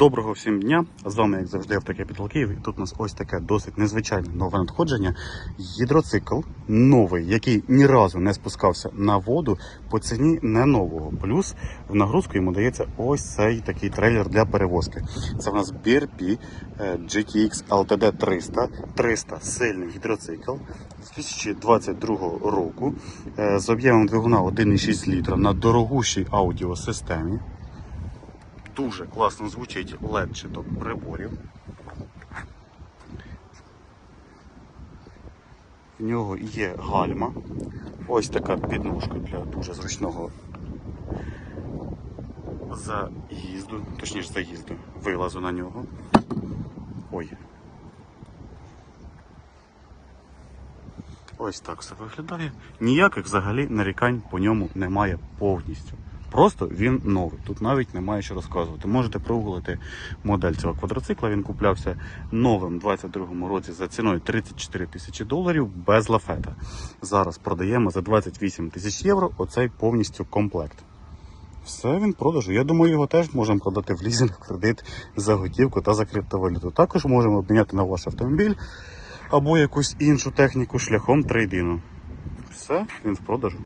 Доброго всім дня! З вами, як завжди, автокапітал Київ. І тут у нас ось таке досить незвичайне нове надходження. Гідроцикл новий, який ні разу не спускався на воду по ціні не нового. Плюс в нагрузку йому дається ось цей такий трейлер для перевозки. Це в нас BRP GTX LTD 300. 300 сильний гідроцикл з 2022 року е, з об'ємом двигуна 1,6 літра на дорогущій аудіосистемі. Дуже класно звучить LED приборів. В нього є гальма. Ось така підножка для дуже зручного заїзду, точніше заїзду, вилазу на нього. Ой. Ось так все виглядає. Ніяких взагалі нарікань по ньому немає повністю. Просто він новий. Тут навіть немає що розказувати. Можете прогуглити модель цього квадроцикла. Він куплявся новим у 22-му році за ціною 34 тисячі доларів без лафета. Зараз продаємо за 28 тисяч євро оцей повністю комплект. Все він продажу. Я думаю, його теж можемо продати в лізинг, кредит за готівку та за криптовалюту. Також можемо обміняти на ваш автомобіль або якусь іншу техніку шляхом трейдину. Все, він в продажу.